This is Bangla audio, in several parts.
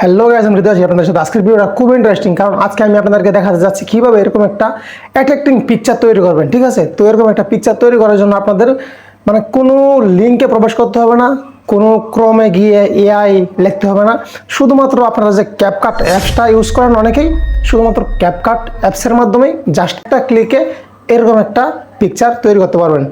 হ্যালো গাইজ আমি হৃদয় আপনাদের সাথে। আজকের ভিডিওটা খুব ইন্টারেস্টিং কারণ আজকে আমি আপনাদেরকে দেখাতে যাচ্ছি কীভাবে এরকম একটা অ্যাট্রাক্টিং পিকচার তৈরি করবেন, ঠিক আছে? তো এরকম একটা পিকচার তৈরি করার জন্য আপনাদের মানে কোনো লিঙ্কে প্রবেশ করতে হবে না, কোনো ক্রমে গিয়ে এআই লিখতে হবে না। শুধুমাত্র আপনারা যে ক্যাপকাট অ্যাপসটা ইউজ করেন অনেকেই, শুধুমাত্র ক্যাপকাট অ্যাপসের মাধ্যমেই জাস্ট একটা ক্লিকে এরকম একটা পিকচার তৈরি করতে পারবেন।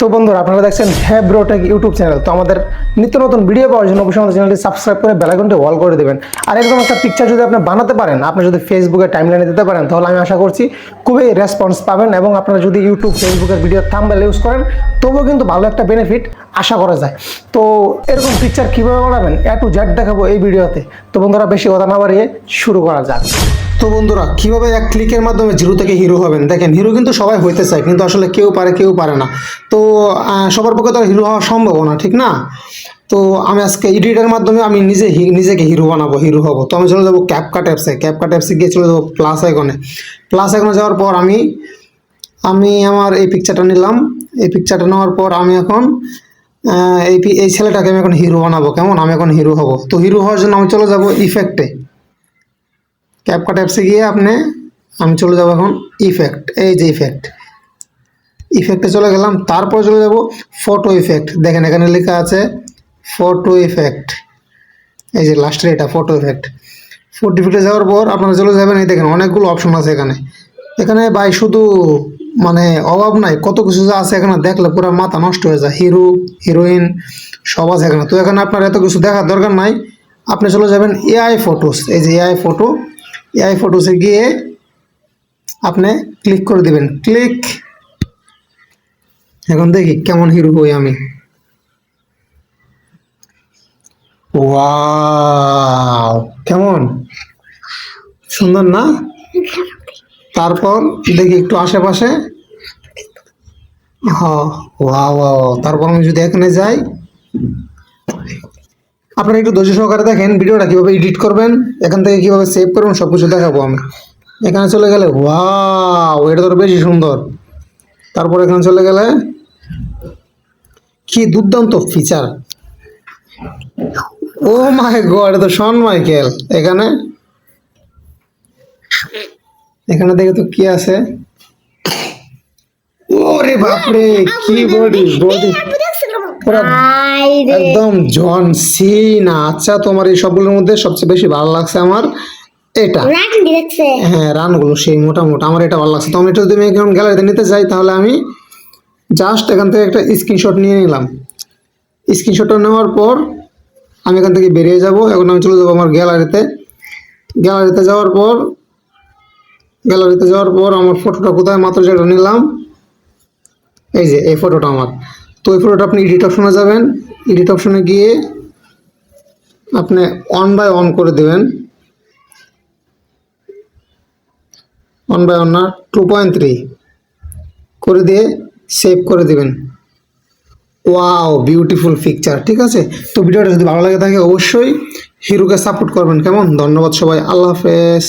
তো বন্ধুরা, আপনারা দেখছেন হ্যাঁ ব্রোটেক ইউটিউব চ্যানেল তো আমাদের নিত্য নতুন ভিডিও পাওয়ার জন্য অবশ্যই আমাদের চ্যানেলটি সাবস্ক্রাইব করে বেলাইকনটি অল করে দেবেন। আর এরকম একটা পিকচার যদি আপনি বানাতে পারেন, আপনি যদি ফেসবুকে টাইমলাইনে দিতে পারেন, তাহলে আমি আশা করছি খুবই রেসপন্স পাবেন এবং আপনারা যদি ইউটিউব ফেসবুকের ভিডিও থাম্বেল ইউজ করেন, তবুও কিন্তু ভালো একটা বেনিফিট আশা করা যায়। তো এরকম পিকচার কীভাবে বানাবেন, এ টু জেড দেখাবো এই ভিডিওতে তো বন্ধুরা, বেশি কথা না বাড়িয়ে শুরু করা যাক। তো বন্ধুরা, কীভাবে এক ক্লিকের মাধ্যমে জিরো থেকে হিরো হবেন? দেখেন হিরো কিন্তু সবাই হইতে চায়, কিন্তু আসলে কেউ পারে কেউ পারে না। তো সবার পক্ষে তো হিরো হওয়া সম্ভব না ঠিক না? তো আমি আজকে এডিটের মাধ্যমে আমি নিজে নিজেকে হিরো বানাবো, হিরো হব। তো আমি চলে যাব ক্যাপকাট অ্যাপসে ক্যাপকাট অ্যাপসে গিয়ে চলে যাব প্লাস আইকনে প্লাস আইকনে যাওয়ার পর আমি আমি আমার এই পিকচারটা নিলাম। এই পিকচারটা নেওয়ার পর আমি এখন এই এই ছেলেটাকে আমি এখন হিরো বানাবো। কেমন? আমি এখন হিরো হব। তো হিরো হওয়ার জন্য আমি চলে যাব ইফেক্টে ক্যাপকাট অ্যাপসে গিয়ে আপনি, আমি চলে যাব এখন ইফেক্ট এই যে ইফেক্ট ইফেক্টে চলে গেলাম, তারপর চলে যাব ফটো ইফেক্ট দেখেন এখানে লেখা আছে ফটো ইফেক্ট এই যে লাস্টের এটা ফটো ইফেক্ট ফটো ইফেক্টে যাওয়ার পর আপনারা চলে যাবেন, এই দেখেন অনেকগুলো অপশন আছে এখানে। এখানে ভাই শুধু মানে অভাব নাই, কত কিছু যা আছে এখানে দেখলে পুরো মাথা নষ্ট হয়ে যায়। হিরো হিরোইন সব আছে এখানে। তো এখানে আপনার এত কিছু দেখার দরকার নাই। আপনি চলে যাবেন এআই ফটোস এই যে এআই ফটো এআই ফটোসে গিয়ে আপনি ক্লিক করে দিবেন। ক্লিক এখন দেখি কেমন হিরো হই আমি। ওয়াও কেমন? সুন্দর না? তারপর দেখি একটু আশেপাশে। তারপর আমি যদি এখানে যাই। আপনারা একটু ধৈর্য সহকারে দেখেন ভিডিওটা কীভাবে এডিট করবেন, এখান থেকে কীভাবে সেভ করবেন সব কিছু দেখাবো আমি। এখানে চলে গেলে ওয়াও এটা তো বেশি সুন্দর। তারপর এখানে চলে গেলে কি দুর্দান্ত ফিচার ও মাই গড তো শন মাইকেল। এখানে? এখানে দেখে তো কি আছে? ওরে বাপরে কি বডি বডি একদম জন সিনা। আচ্ছা তোমার এই সবগুলোর মধ্যে সবচেয়ে বেশি ভালো লাগছে আমার। এটা। হ্যাঁ রানগুলো সেই মোটা মোটা আমার এটা ভালো লাগছে। তো আমি এটা যদি আমি এখন গ্যালারিতে নিতে চাই তাহলে আমি জাস্ট এখান থেকে একটা স্ক্রিনশট নিয়ে নিলাম। স্ক্রিনশটটা নেওয়ার পর আমি এখান থেকে বেরিয়ে যাব। এখন আমি চলে যাব আমার গ্যালারিতে গ্যালারিতে যাওয়ার পর গ্যালারিতে যাওয়ার পর আমার ফটোটা কোথায়? মাত্র যেটা নিলাম এই যে এই ফটোটা আমার। তো এই ফটোটা আপনি এডিট অপশনে যাবেন। এডিট অপশনে গিয়ে আপনি অন বাই অন করে দেবেন। ওয়ান বাই ওয়ান না টু পয়েন্ট থ্রি করে দিয়ে সেভ করে দেবেন। ওয়াও বিউটিফুল পিকচার ঠিক আছে? তো ভিডিওটা যদি ভালো লাগে থাকে অবশ্যই হিরোকে সাপোর্ট করবেন। কেমন? ধন্যবাদ সবাই। আল্লাহ হাফেজ।